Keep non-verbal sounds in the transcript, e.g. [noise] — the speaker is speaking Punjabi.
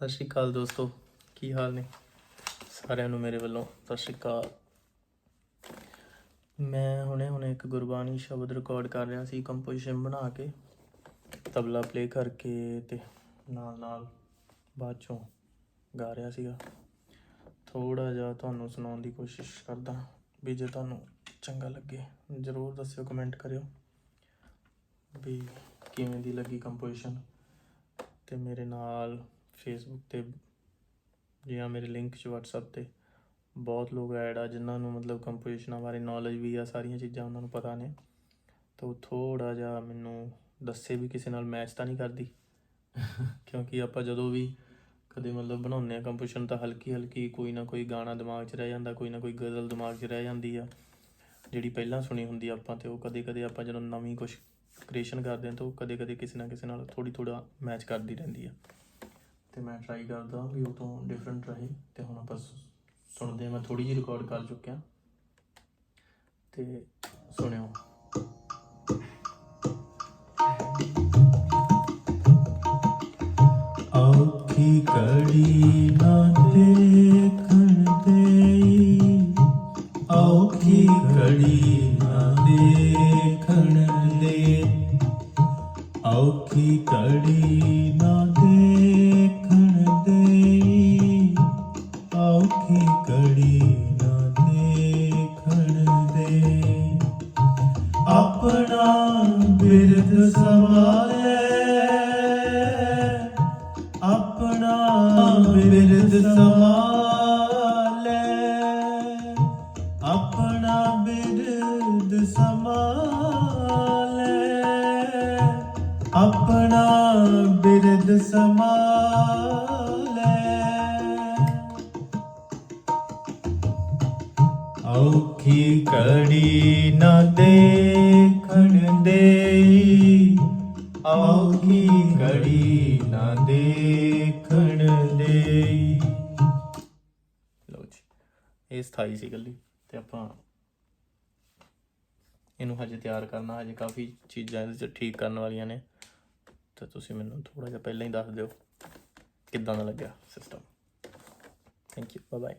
ਸਤਿ ਸ਼੍ਰੀ ਅਕਾਲ ਦੋਸਤੋ, ਕੀ ਹਾਲ ਨੇ? ਸਾਰਿਆਂ ਨੂੰ ਮੇਰੇ ਵੱਲੋਂ ਸਤਿ ਸ਼੍ਰੀ ਅਕਾਲ। ਮੈਂ ਹੁਣੇ ਹੁਣੇ ਇੱਕ ਗੁਰਬਾਣੀ ਸ਼ਬਦ ਰਿਕਾਰਡ ਕਰ ਰਿਹਾ ਸੀ ਕੰਪੋਜੀਸ਼ਨ ਬਣਾ ਕੇ, ਤਬਲਾ ਪਲੇ ਕਰਕੇ ਤੇ ਨਾਲ ਨਾਲ ਬਾਅਦ ਚੋਂ ਗਾ ਰਿਹਾ ਸੀਗਾ। ਥੋੜਾ ਜਿਹਾ ਤੁਹਾਨੂੰ ਸੁਣਾਉਣ ਦੀ ਕੋਸ਼ਿਸ਼ ਕਰਦਾ ਵੀ ਜੇ ਤੁਹਾਨੂੰ ਚੰਗਾ ਲੱਗੇ, ਜਰੂਰ ਦੱਸਿਓ ਕਮੈਂਟ ਕਰਿਓ ਵੀ ਕਿਵੇਂ ਦੀ ਲੱਗੀ ਕੰਪੋਜੀਸ਼ਨ ਤੇ ਮੇਰੇ ਨਾਲ ਫੇਸਬੁੱਕ ਤੇ ਜਾਂ ਮੇਰੇ ਲਿੰਕ 'ਚ WhatsApp ਤੇ ਬਹੁਤ ਲੋਕ ਐਡ ਆ ਜਿਨ੍ਹਾਂ ਨੂੰ ਮਤਲਬ ਕੰਪੋਜੀਸ਼ਨਾਂ ਬਾਰੇ ਨੌਲੇਜ ਵੀ ਆ ਸਾਰੀਆਂ ਚੀਜ਼ਾਂ ਉਹਨਾਂ ਨੂੰ ਪਤਾ ਨੇ। ਤਾਂ ਉਹ ਥੋੜਾ ਜਿਹਾ ਮੈਨੂੰ ਦੱਸੇ ਵੀ ਕਿਸੇ ਨਾਲ ਮੈਚ ਤਾਂ ਨਹੀਂ ਕਰਦੀ। [laughs] ਕਿਉਂਕਿ ਆਪਾਂ ਜਦੋਂ ਵੀ ਕਦੇ ਮਤਲਬ ਬਣਾਉਂਦੇ ਆ ਕੰਪੋਜੀਸ਼ਨ ਤਾਂ ਹਲਕੀ ਹਲਕੀ ਕੋਈ ਨਾ ਕੋਈ ਗਾਣਾ ਦਿਮਾਗ 'ਚ ਰਹਿ ਜਾਂਦਾ ਕੋਈ ਨਾ ਕੋਈ ਗਜ਼ਲ ਦਿਮਾਗ 'ਚ ਰਹਿ ਜਾਂਦੀ ਆ। ਜਿਹੜੀ ਪਹਿਲਾਂ ਸੁਣੀ ਹੁੰਦੀ ਆ ਆਪਾਂ ਤੇ ਉਹ ਕਦੇ ਕਦੇ ਆਪਾਂ ਜਦੋਂ ਨਵੀਂ ਕੁਝ ਕ੍ਰੀਏਸ਼ਨ ਕਰਦੇ ਹਾਂ ਤਾਂ ਉਹ ਕਦੇ ਕਦੇ ਕਿਸੇ ਨਾ ਕਿਸੇ ਨਾਲ ਥੋੜੀ ਥੋੜਾ ਮੈਚ ਕਰਦੀ ਰਹਿੰਦੀ ਆ। ਤੇ ਮੈਂ ਟਰਾਈ ਕਰਦਾ ਵੀ ਉਹ ਤੋਂ ਡਿਫਰੈਂਟ ਰਹੇ ਤੇ ਹੁਣ ਆਪਾਂ ਸੁਣਦੇ ਹਾਂ। ਮੈਂ ਥੋੜੀ ਜਿਹੀ ਰਿਕਾਰਡ ਕਰ ਚੁੱਕਿਆ। ਤੇ ਸੁਣਿਓ। ਔਖੀ ਕੜੀ ਨਾ ਦੇਖਣ ਦੇਈ। ਔਖੀ ਕੜੀ ਨਾ ਦੇਖਣ ਔਖੀ ਕੜੀ ਨਾ ਦੇਖਣ ਦੇ ਔਖੀ ਕੜੀ ਨਾ ਦੇਖਣ ਦੇ ਆਪਣਾ ਬਿਰਦ ਸਵਾਲੇ ਆਪਣਾ ਬਿਰਦ ਸਵਾਲੇ ਆਪਣਾ ਬਿਰਦ ਸਮਾਲੇ ਆਪਣਾ ਬਿਰਦ ਸਮਾਲੇ ਔਖੀ ਕੜੀ ਨਾ ਦੇਖਣ ਦੇ ਔਖੀ ਕੜੀ ਨਾ ਦੇਖਣ ਦੇ ਲਓ ਜੀ, ਇਹ ਸਥਾਈ ਸੀ ਗੱਲੀ ਤੇ ਆਪਾਂ ਇਹਨੂੰ ਹਜੇ ਤਿਆਰ ਕਰਨਾ, ਹਜੇ ਕਾਫੀ ਚੀਜ਼ਾਂ ਇਹਦੇ ਚ ਠੀਕ ਕਰਨ ਵਾਲੀਆਂ ਨੇ। ਤਾਂ ਤੁਸੀਂ ਮੈਨੂੰ ਥੋੜਾ ਜਿਹਾ ਪਹਿਲਾਂ ਹੀ ਦੱਸ ਦਿਓ ਕਿੱਦਾਂ ਦਾ ਲੱਗਿਆ system thank you bye bye